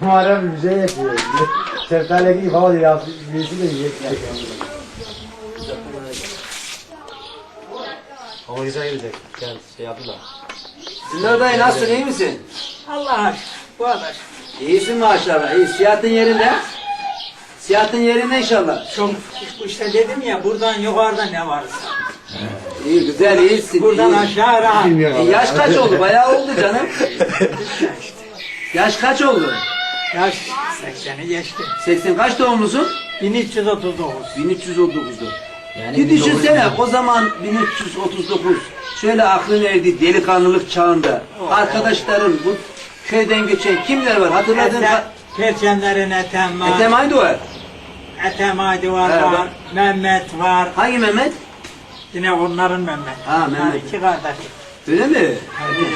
Muharrem şey yapıyor. Şeftali gibi hava ya. Birisi de yiyecek. Hava güzel gidecek. Gel şey yaptılar. Sinler dayı nasılsın iyi misin? Allah aşkına bu kadar. İyisin maşallah. İyi. Siyahatın yerinde. Siyahatın yerinde inşallah. Çok işte dedim ya buradan yukarıda ne varsa. İyi güzel iyisin. Buradan iyi. aşağı rahat. E, yaş kaç oldu? Bayağı oldu canım. Yaş kaç oldu? Yaş 80'i geçti. 80 kaç doğumlusun? 1339. 1339'da. bir düşünsene o zaman 1339 şöyle aklın erdiği delikanlılık çağında arkadaşların bu köyden geçen kimler var hatırladın mı? Perçemlerin Ethem var. Ethem Aydoğar. Ethem Evet, var. Mehmet var. Hangi Mehmet? Yine onların Mehmet. Ha, Mehmet. iki kardeş. Öyle mi? Hadi.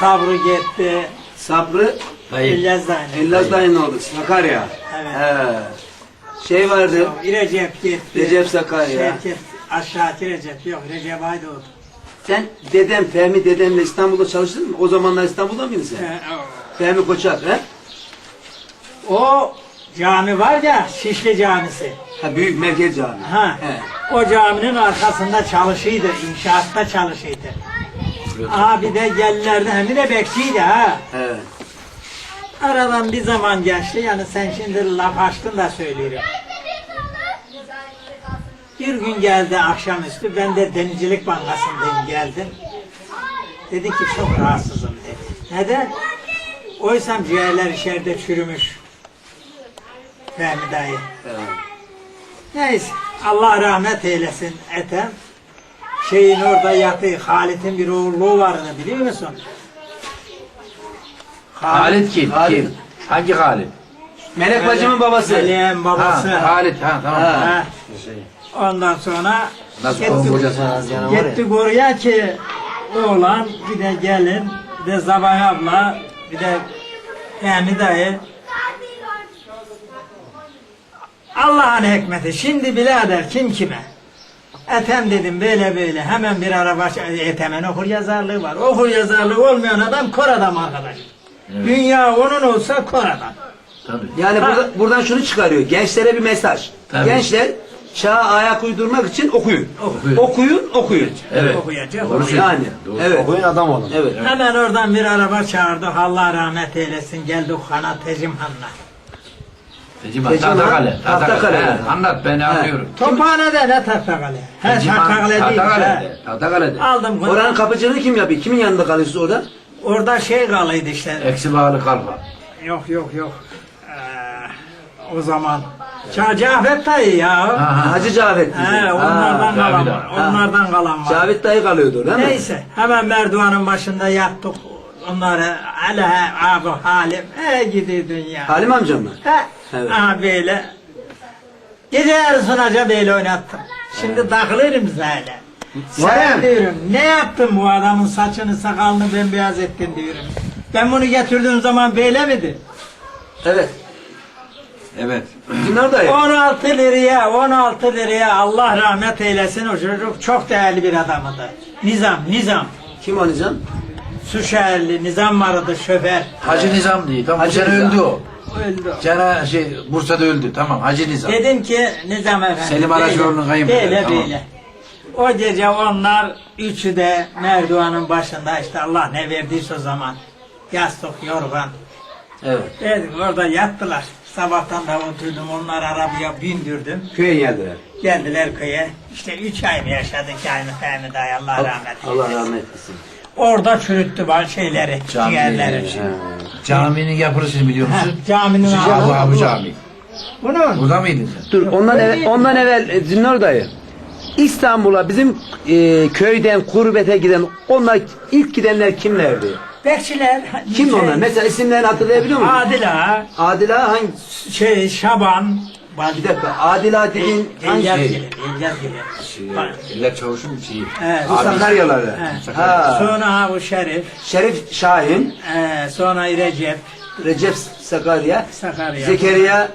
Sabrı gitti. Sabrı İlyas Dayı. Dayının oğlu Sakarya. Evet. He. Şey vardı. Recep gitti. Recep Sakarya. Şevket aşağı Recep yok. Recep Aydoğdu. Sen dedem Fehmi dedemle İstanbul'da çalıştın mı? O zamanlar İstanbul'da mıydın sen? Ee, Fehmi Koçak he? O cami var ya Şişli Camisi. Ha büyük merkez cami. Ha. He. O caminin arkasında çalışıydı, inşaatta çalışıydı. Abi de gelirlerdi, hem de bekçiydi ha. He. Aradan bir zaman geçti, yani sen şimdi laf açtın da söylüyorum. Bir gün geldi akşamüstü, ben de Denizcilik Bankası'ndayım geldim. Dedi ki çok rahatsızım dedi. Neden? Oysam ciğerler içeride çürümüş. Fehmi dayı. He. Neyse Allah rahmet eylesin Ethem. Şeyin orada yatıyor. Halit'in bir oğulluğu vardı biliyor musun? Halit kim? Halit. Kim? Hangi Halit? Melek bacımın babası. Melih'in babası. Ha, Halit ha tamam. Ha. Ha. Ondan sonra Nasıl gitti, onun kocası? Yana var ya. gitti oraya ki oğlan bir de gelin bir de Zabay abla bir de Fehmi dayı Allah'ın hikmeti. Şimdi birader kim kime? Ethem dedim böyle böyle. Hemen bir araba Ethem'in okur yazarlığı var. Okur yazarlığı olmayan adam kor adam arkadaş. Dünya onun olsa kor adam. Tabii. Yani burada, buradan şunu çıkarıyor. Gençlere bir mesaj. Tabii. Gençler çağa ayak uydurmak için okuyun. Okuyun. Okuyun, okuyun. Evet. Okuyacak. Doğru. Yani. Doğru. Evet. Okuyun adam olun. Evet. Hemen oradan bir araba çağırdık. Allah rahmet eylesin. Geldik Han'a Tecimhan'la. Teciman, Teciman, Tahtakale. Tahtakale. He, Anlat ben anlıyorum. Tophane'de ne Tahtakale? He Teciman, Tahtakale değil. he. Tahtakale'de. Tahtakale'de. Aldım bunu. Oranın kapıcılığı kim yapıyor? Kimin yanında kalıyorsunuz orada? Orada şey kalıydı işte. Eksi bağlı kalfa. Yok yok yok. Ee, o zaman. Ça Cafet dayı ya. Ha, ha. Hacı Cavit. He, onlardan Ha, kalan Cavit var. abi. Onlardan kalan var. Cavit dayı kalıyordu değil mi? Neyse hemen merdivanın başında yattık. Onları hele abi halim. He gidi dünya. Halim amcam mı? He. Evet. Aha böyle. Gece yarısınaca böyle oynattım. Şimdi takılırım zaten. Sen diyorum ne yaptın bu adamın saçını sakalını bembeyaz ettin diyorum. Ben bunu getirdiğim zaman böyle miydi? Evet. Evet. Dinler dayı. 16 liraya 16 liraya Allah rahmet eylesin o çocuk çok değerli bir adamıdı. Nizam, Nizam. Kim oynayacağım? Suşehirli Nizam vardı şoför. Hacı Nizam değil. Bu Hacı Nizam. öldü o. Öldü. Sene şey Bursa'da öldü. Tamam Hacı Nizam. Dedim ki Nizam efendi. Selim Araçoğlu'nun kayınpederi, Böyle tamam. böyle. O gece onlar üçü de merdivanın başında işte Allah ne verdiyse o zaman. Yastık, yorgan. Evet. Dedik orada yattılar. Sabahtan da oturdum onları arabaya bindirdim. Köye geldiler. Geldiler köye. İşte üç ay mı yaşadık yani Fehmi dayı Allah rahmet Allah eylesin. rahmet eylesin. Orada çürüttü var şeyleri, Cami, ciğerleri. e, Caminin yapılışını biliyor musun? caminin Abu ağzı Abu bu. Cami. Bunun Burada mıydın sen? Dur ondan evvel, ondan evvel e, Zinnur dayı. İstanbul'a bizim e, köyden kurbete giden onlar ilk gidenler kimlerdi? bekçiler. Kim şey, onlar? Mesela isimlerini hatırlayabiliyor musun? Adil Ağa, Adil Ağa hangi? şey Şaban. Bir dakika. Adil hangi? İlyas şey? gelir, İlyas gelir. Bak, İller çavuşun şeyi. Evet. Bu Sakaryaları. he. Ha. Sonra Abu Şerif, Şerif Şahin, e, sonra Recep, Recep Sakarya, Sakarya. Zekeriya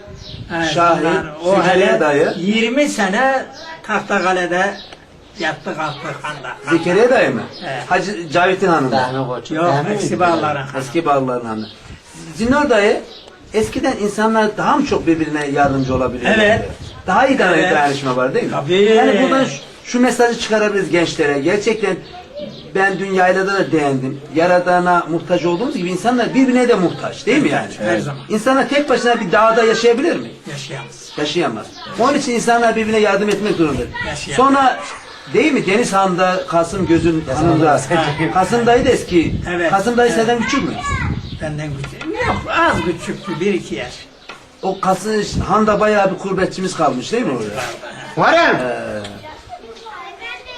Evet, Şahin, bunlar, o Zekeriya hele dayı. 20 sene Tahtakale'de Yattı kalktı handa. Zekeriya dayı mı? Evet. Hacı Cavit'in hanımı. Fehmi Koç. Yok Fehmi eski miydi? bağların hanı. Eski bağlıların hanımı. Zinnur dayı eskiden insanlar daha mı çok birbirine yardımcı olabiliyor? Evet. Daha iyi Evet. dayanışma var değil mi? Tabii. Yani buradan şu, şu mesajı çıkarabiliriz gençlere. Gerçekten ben dün yaylada da değindim. Yaradana muhtaç olduğumuz gibi insanlar birbirine de muhtaç değil mi yani? Her zaman. İnsanlar tek başına bir dağda yaşayabilir mi? Yaşayamaz. Yaşayamaz. Onun için insanlar birbirine yardım etmek zorundadır. Yaşayamaz. Sonra değil mi Deniz Han'da Kasım Göz'ün hanında Kasım dayı da eski. Evet. Kasım dayı Evet. senden küçük mü? Benden küçük. Yok az küçüktü. Bir iki yaş. O Kasım Han'da bayağı bir kurbetçimiz kalmış değil mi orada? Varım.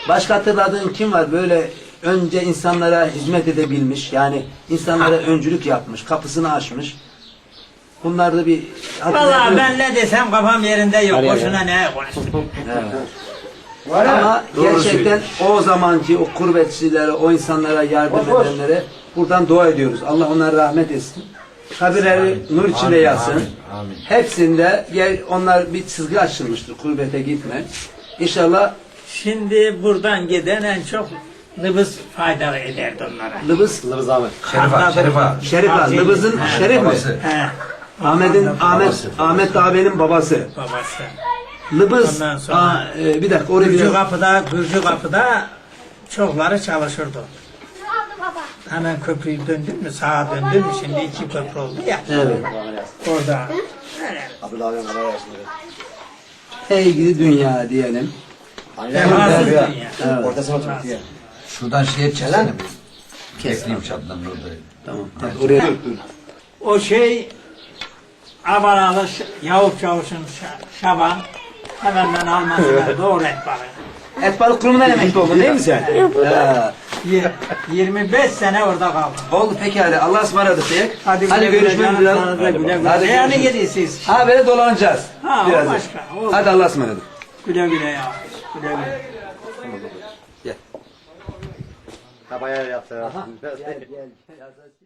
Başka hatırladığın kim var böyle önce insanlara hizmet edebilmiş yani insanlara öncülük yapmış, kapısını açmış. Bunlar da bir Vallahi ben ne desem kafam yerinde yok. Boşuna ne konuştum. Evet. Ama Doğru gerçekten o zamanki o kurbetçilere, o insanlara yardım edenlere buradan dua ediyoruz. Allah onlara rahmet etsin. Kabirleri nur içinde yatsın. Hepsinde gel, onlar bir çizgi açılmıştır kurbete gitme. İnşallah Şimdi buradan giden en çok nıbız fayda ederdi onlara. Lıbız, Lırız Ahmet. Şerif ağa, Şerif ağa. Şerif Han, Abi, Lıbız'ın Şerif mi? babası. He, Ahmet'in Ahmet. Ahmet ağabeyin babası. babası. Lıbız. Ondan sonra- Aa, e, bir dakika oraya Gürcü biraz. kapıda, Gürcü kapıda çokları çalışırdı. Hemen köprüyü döndün mü, sağa döndün mü şimdi iki köprü oldu ya. Evet. Orada. Abdullah abim kadar yaşında. Ey gidi dünya diyelim. Vefasız ya. dünya. Evet. Ortasına oturttu ya. Şuradan şey çeksene. Kesleyeyim çatlan orada. Tamam. Hadi oraya. O şey Avaralı Yavuz Çavuş'un Şaban hemen ben Almanya'da doğru et balığı. Et balık kurumundan emekli oldun değil mi sen? Ha. Yir- 25 sene orada kaldım. Oldu pekala. Allah'a ısmarladık diye. Hadi, Hadi güle güle görüşmek canım, üzere. sana da güle güle. Hadi Yani görüşürüz. gidiyorsunuz. Ha böyle dolanacağız. Ha, o Biraz da. başka, o- Hadi Allah'a ısmarladık. Güle güle ya. Güle güle. Ha bayağı yaptı. ya. Gel gel.